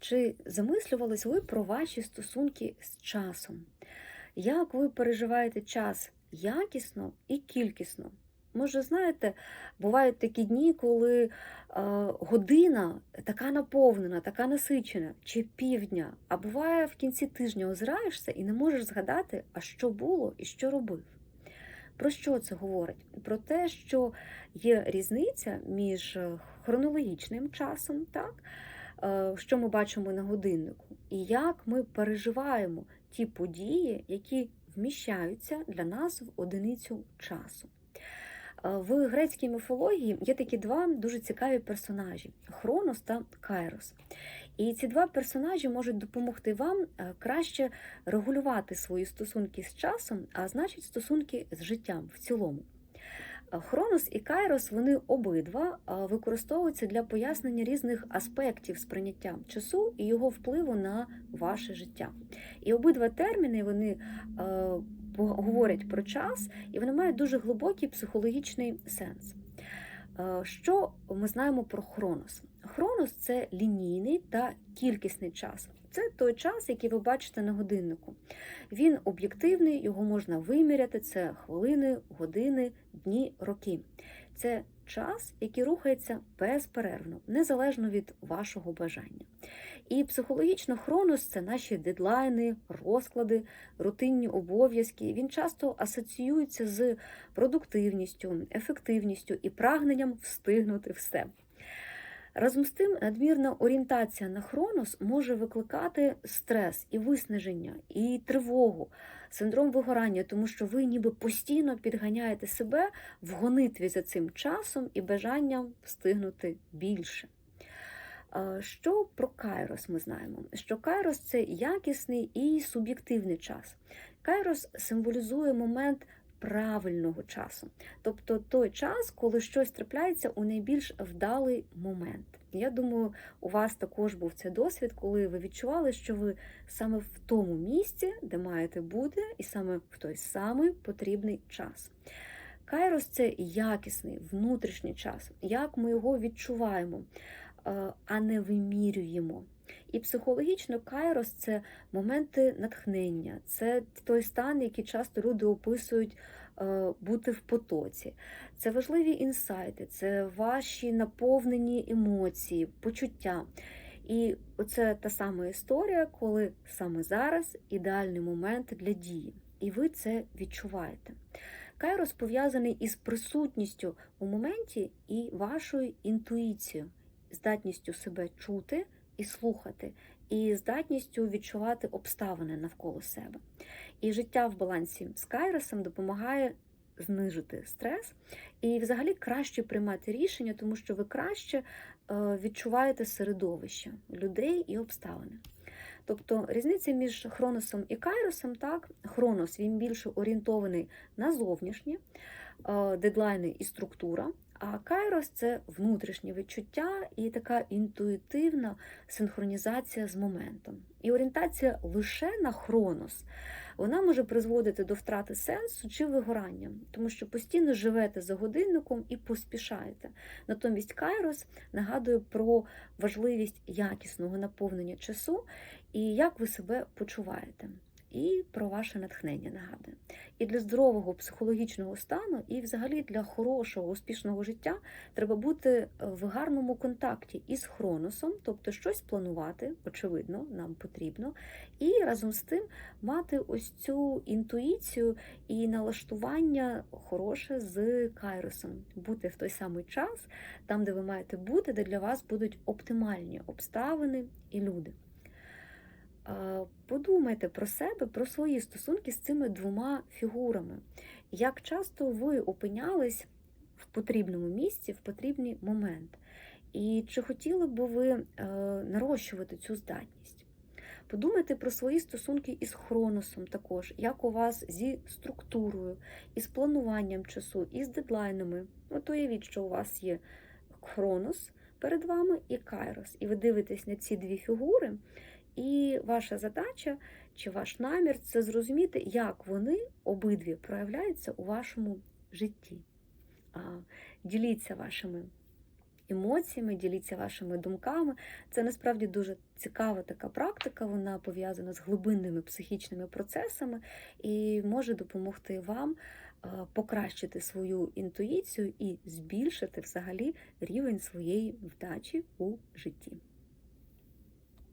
Чи замислювались ви про ваші стосунки з часом? Як ви переживаєте час якісно і кількісно? Може, знаєте, бувають такі дні, коли е, година така наповнена, така насичена, чи півдня, а буває в кінці тижня озираєшся і не можеш згадати, а що було і що робив. Про що це говорить? Про те, що є різниця між е, хронологічним часом, так, що ми бачимо на годиннику, і як ми переживаємо ті події, які вміщаються для нас в одиницю часу. Е, В грецькій міфології є такі два дуже цікаві персонажі Хронос та Кайрос. І ці два персонажі можуть допомогти вам е, краще регулювати свої стосунки з часом, а значить, стосунки з життям в цілому. Е, Хронос і Кайрос вони обидва е, використовуються для пояснення різних аспектів сприйняття часу і його впливу на ваше життя. І обидва терміни вони е, говорять про час, і вони мають дуже глибокий психологічний сенс. Е, Що ми знаємо про Хронос? Хронос це лінійний та кількісний час. Це той час, який ви бачите на годиннику. Він об'єктивний, його можна виміряти. Це хвилини, години, дні, роки. Це час, який рухається безперервно, незалежно від вашого бажання. І психологічно хронос це наші дедлайни, розклади, рутинні обов'язки. Він часто асоціюється з продуктивністю, ефективністю і прагненням встигнути все. Разом з тим, надмірна орієнтація на хронос може викликати стрес і виснаження, і тривогу, синдром вигорання, тому що ви ніби постійно підганяєте себе в гонитві за цим часом і бажанням встигнути більше. Що про Кайрос ми знаємо? Що Кайрос це якісний і суб'єктивний час. Кайрос символізує момент правильного часу, тобто той час, коли щось трапляється у найбільш вдалий момент. Я думаю, у вас також був цей досвід, коли ви відчували, що ви саме в тому місці, де маєте бути, і саме в той самий потрібний час. Кайрос це якісний внутрішній час, як ми його відчуваємо, е, а не вимірюємо. І психологічно кайрос це моменти натхнення, це той стан, який часто люди описують бути в потоці. Це важливі інсайти, це ваші наповнені емоції, почуття. І оце та сама історія, коли саме зараз ідеальний момент для дії, і ви це відчуваєте. Кайрос пов'язаний із присутністю у моменті і вашою інтуїцією, здатністю себе чути і слухати, і здатністю відчувати обставини навколо себе. І життя в балансі з Кайросом допомагає знижити стрес і взагалі краще приймати рішення, тому що ви краще е, відчуваєте середовище людей і обставини. Тобто різниця між Хроносом і Кайросом, так, Хронос він більше орієнтований на зовнішнє е, дедлайни і структура. А Кайрос це внутрішнє відчуття і така інтуїтивна синхронізація з моментом. І орієнтація лише на хронос вона може призводити до втрати сенсу чи вигорання, тому що постійно живете за годинником і поспішаєте. Натомість Кайрос нагадує про важливість якісного наповнення часу і як ви себе почуваєте. І про ваше натхнення нагадує. І для здорового психологічного стану, і взагалі для хорошого, успішного життя треба бути в гарному контакті із хроносом, тобто щось планувати, очевидно, нам потрібно, і разом з тим мати ось цю інтуїцію і налаштування хороше з кайросом, бути в той самий час, там, де ви маєте бути, де для вас будуть оптимальні обставини і люди. Подумайте про себе, про свої стосунки з цими двома фігурами. Як часто ви опинялись в потрібному місці в потрібний момент? І чи хотіли б ви е, нарощувати цю здатність? Подумайте про свої стосунки із хроносом також, як у вас зі структурою, із плануванням часу, із дедлайнами. От уявіть, що у вас є хронос перед вами і кайрос, і ви дивитесь на ці дві фігури. І ваша задача чи ваш намір це зрозуміти, як вони обидві проявляються у вашому житті. Діліться вашими емоціями, діліться вашими думками. Це насправді дуже цікава така практика. Вона пов'язана з глибинними психічними процесами і може допомогти вам покращити свою інтуїцію і збільшити взагалі рівень своєї вдачі у житті.